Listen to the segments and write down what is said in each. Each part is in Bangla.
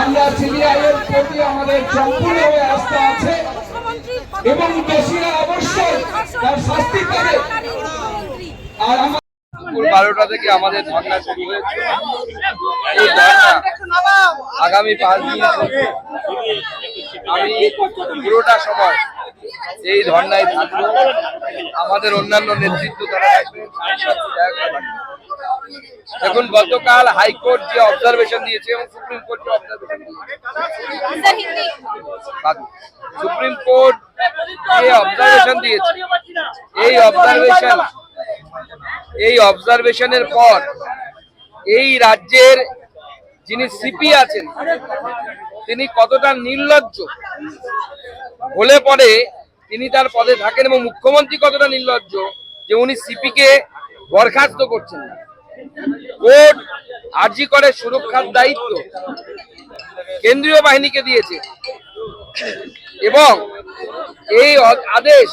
আমরা সিবিআই এর প্রতি আমাদের আস্থা আছে এবং দোষীরা অবশ্যই তার শাস্তি পাবে। আর বারোটা থেকে আমাদের আগামী পাঁচ দিন আমি পুরোটা সময় এই ধর্নায় থাকব আমাদের অন্যান্য নেতৃত্ব তারা দেখুন, গতকাল হাইকোর্ট যে অবজারভেশন দিয়েছে এবং সুপ্রিম কোর্ট যে অবজারভেশন সুপ্রিম কোর্ট যে অবজারভেশন দিয়েছে, এই অবজারভেশন এই অবজারভেশনের পর এই রাজ্যের যিনি সিপি আছেন, তিনি কতটা নির্লজ্জ হলে পরে তিনি তার পদে থাকেন এবং মুখ্যমন্ত্রী কতটা নির্লজ্জ যে উনি সিপি কে বরখাস্ত করছেন না। কোর্ট আর্জি করে সুরক্ষার দায়িত্ব কেন্দ্রীয় বাহিনীকে দিয়েছে। এবং এই আদেশ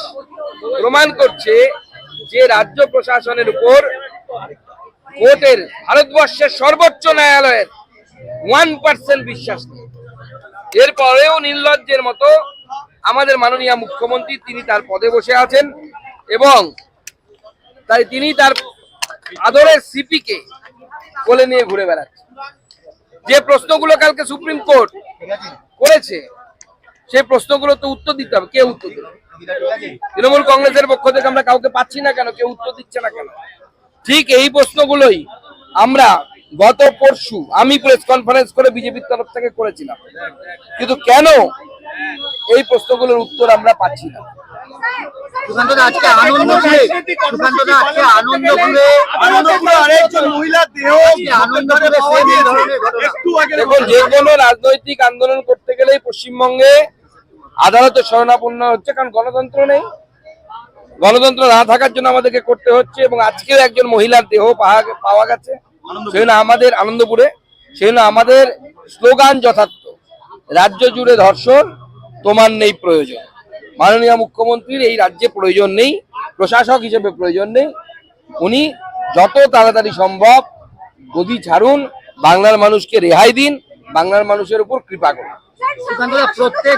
প্রমাণ করছে যে রাজ্য প্রশাসনের উপর কোর্টের ভারতবর্ষের সর্বোচ্চ ন্যায়ালয়ের ওয়ান পার্সেন্ট বিশ্বাস নেই। এরপরেও নির্লজ্জের মতো আমাদের মাননীয় মুখ্যমন্ত্রী তিনি তার পদে বসে আছেন এবং তাই তিনি তার আদরের সিপিকে কোলে নিয়ে ঘুরে বেড়াচ্ছেন যে প্রশ্নগুলো কালকে সুপ্রিম কোর্ট করেছে, সেই প্রশ্নগুলো তো উত্তর দিতে হবে। কে উত্তর দেবে? তৃণমূল কংগ্রেসের পক্ষ থেকে আমরা কাউকে পাচ্ছি না কেন? কেউ উত্তর দিচ্ছে না কেন? ঠিক এই প্রশ্নগুলোই আমরা গত পরশু আমি প্রেস কনফারেন্স করে বিজেপির তরফ থেকে করেছিলাম। কিন্তু কেন এই প্রশ্নগুলোর উত্তর আমরা পাচ্ছি না। আজকে আনন্দপুরে আজকে আনন্দপুরে আনন্দপুরে আরেকজন মহিলার দেহ আজকে আনন্দপুরে সেম এই ধরনের ঘটনা। একটু আগে দেখুন যে কোনো রাজনৈতিক আন্দোলন করতে গেলেই পশ্চিমবঙ্গে আদালতে শরণাপন্ন হচ্ছে কারণ গণতন্ত্র নেই। গণতন্ত্র না থাকার জন্য আমাদেরকে করতে হচ্ছে এবং আজকেও একজন মহিলার দেহ পাওয়া- পাওয়া গেছে। সেই জন্য আমাদের আনন্দপুরে সেই জন্য আমাদের স্লোগান যথার্থ রাজ্য জুড়ে ধর্ষণ তোমার নেই প্রয়োজন। মাননীয় মুখ্যমন্ত্রীর এই রাজ্যে প্রয়োজন নেই প্রশাসক হিসেবে প্রয়োজন নেই। উনি যত তাড়াতাড়ি সম্ভব গদি ছাড়ুন বাংলার মানুষকে রেহাই দিন বাংলার মানুষের উপর কৃপা করুন। প্রত্যেক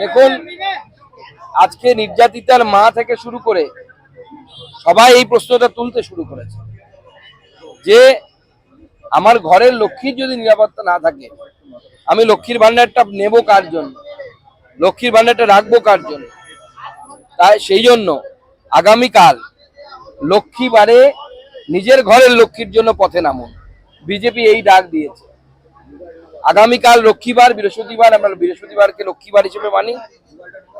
দেখুন আজকে নির্যাতিতার মা থেকে শুরু করে সবাই এই প্রশ্নটা তুলতে শুরু করেছে। যে আমার ঘরের লক্ষ্মীর যদি নিরাপত্তা না থাকে, আমি লক্ষ্মীর ভান্ডারটা নেব কার জন্য? লক্ষ্মীর ভান্ডারটা রাখব কার জন্য? তাই সেই জন্য আগামীকাল লক্ষ্মীবারে নিজের ঘরের লক্ষ্মীর জন্য পথে নামুন। বিজেপি এই ডাক দিয়েছে। আগামীকাল লক্ষ্মীবার, বৃহস্পতিবার, আমরা বৃহস্পতিবারকে লক্ষ্মীবার হিসেবে মানি।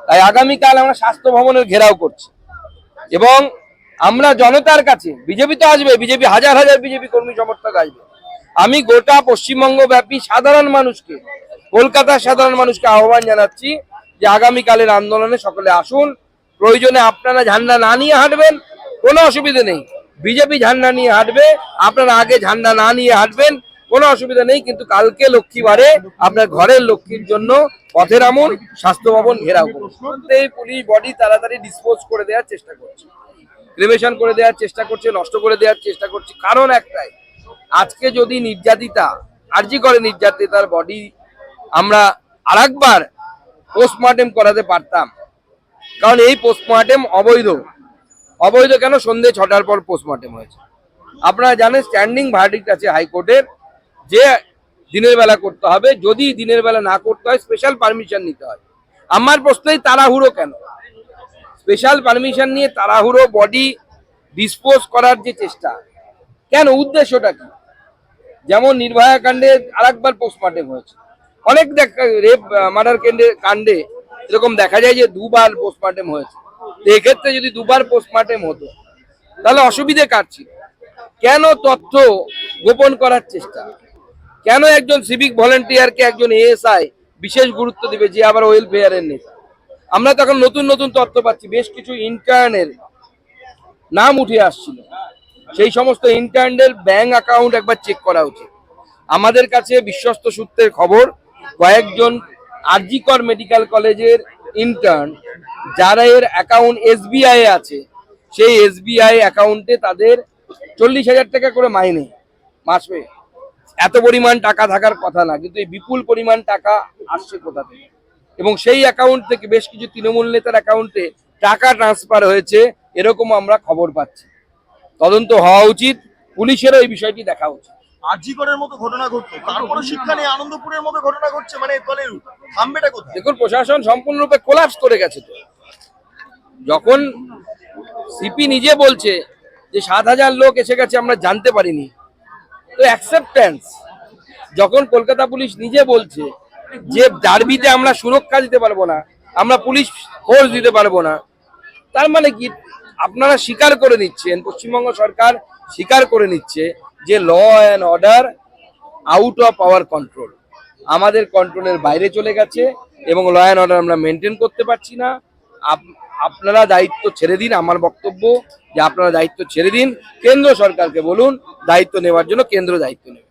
তাই আগামীকাল আমরা স্বাস্থ্য ভবনের ঘেরাও করছি। এবং আমরা জনতার কাছে, বিজেপি তো আসবে, বিজেপি হাজার হাজার বিজেপি কর্মী সমর্থক আসবে। আমি গোটা পশ্চিমবঙ্গ ব্যাপী সাধারণ মানুষকে, কলকাতার সাধারণ মানুষকে আহ্বান জানাচ্ছি যে আগামীকালের আন্দোলনে সকলে আসুন। প্রয়োজনে আপনারা ঝান্ডা না নিয়ে হাঁটবেন, কোনো অসুবিধা নেই। বিজেপি ঝান্ডা নিয়ে হাঁটবে, আপনারা আগে ঝান্ডা না নিয়ে হাঁটবেন, কোনো অসুবিধা নেই, কিন্তু কালকে লক্ষ্মীবারে আপনার ঘরের লক্ষ্মীর জন্য পথের নামুন, স্বাস্থ্য ভবন ঘেরাও এই পুলিশ বডি তাড়াতাড়ি ডিসপোজ করে দেওয়ার চেষ্টা করছে। ক্রিমেশন করে দেওয়ার চেষ্টা করছে, নষ্ট করে দেওয়ার চেষ্টা করছে। কারণ একটাই আজকে যদি নির্যাতিতা, আর্জি করে নির্যাতিতার বডি আমরা আরেকবার পোস্টমর্টেম করাতে পারতাম। কারণ এই পোস্টমর্টেম অবৈধ। অবৈধ কেন? সন্ধে ছটার পর পোস্টমর্টেম হয়েছে। আপনারা জানেন স্ট্যান্ডিং ভার্ডিক্ট আছে হাইকোর্টের যে দিনের বেলা করতে হবে, যদি দিনের বেলা না করতে হয় স্পেশাল পারমিশন নিতে হয়। আমার প্রশ্নই তাড়াহুড়ো কেন? স্পেশাল পারমিশন নিয়ে তাড়াহুড়ো বডি ডিসপোজ করার যে চেষ্টা। কেন? উদ্দেশ্যটা কি? যেমন নির্ভয়া কাণ্ডে আরেকবার পোস্টমর্টেম হয়েছে। অনেক রেপ মার্ডার কেন্দ্রে কাণ্ডে এরকম দেখা যায় যে দুবার পোস্টমর্টেম হয়েছে। তো এক্ষেত্রে যদি দুবার পোস্টমর্টেম হতো, তাহলে অসুবিধে কার ছিল? কেন তথ্য গোপন করার চেষ্টা? কেন একজন সিভিক ভলেন্টিয়ারকে একজন এএসআই বিশেষ গুরুত্ব দিবে যে আবার ওয়েলফেয়ারের নেতা? আমরা তখন নতুন নতুন তথ্য পাচ্ছি, বেশ কিছু ইন্টার্নের নাম উঠে আসছিল। সেই সমস্ত ইন্টার্নদের ব্যাংক অ্যাকাউন্ট একবার চেক করা উচিত। আমাদের কাছে বিশ্বস্ত সূত্রের খবর, কয়েকজন আরজিকর মেডিকেল কলেজের ইন্টার্ন যারা এর অ্যাকাউন্ট এসবিআই আছে, সেই এসবিআই অ্যাকাউন্টে তাদের চল্লিশ হাজার টাকা করে মাইনে। মাসে এত পরিমাণ টাকা থাকার কথা না, কিন্তু এই বিপুল পরিমাণ টাকা আসছে কোথা থেকে? এবং সেই অ্যাকাউন্ট থেকে বেশ কিছু তৃণমূল নেতার অ্যাকাউন্টে টাকা ট্রান্সফার হয়েছে এরকম আমরা খবর পাচ্ছি। তদন্ত হওয়া উচিত পুলিশেরও এই বিষয়টি দেখা উচিত। মতো ঘটনা তারপরে শিক্ষা আনন্দপুরের মতো ঘটনা ঘটছে মানে তাহলে থামবেটা কোথায়? দেখুন প্রশাসন সম্পূর্ণরূপে কোলাপস করে গেছে তো। যখন সিপি নিজে বলছে যে সাত হাজার লোক এসে গেছে আমরা জানতে পারিনি। তো অ্যাকসেপ্টেন্স যখন কলকাতা পুলিশ নিজে বলছে যে ডার্বিতে আমরা সুরক্ষা দিতে পারব না আমরা পুলিশ ফোর্স দিতে পারব না তার মানে কি? আপনারা স্বীকার করে নিচ্ছেন, পশ্চিমবঙ্গ সরকার স্বীকার করে নিচ্ছে যে law and order out of our control আমাদের কন্ট্রোলের বাইরে চলে গেছে এবং ল অ্যান্ড অর্ডার আমরা মেনটেন করতে পারছি না। আপ- আপনারা দায়িত্ব ছেড়ে দিন আমার বক্তব্য, যে আপনারা দায়িত্ব ছেড়ে দিন। কেন্দ্র সরকারকে বলুন, দায়িত্ব নেওয়ার জন্য কেন্দ্র দায়িত্ব নেবে।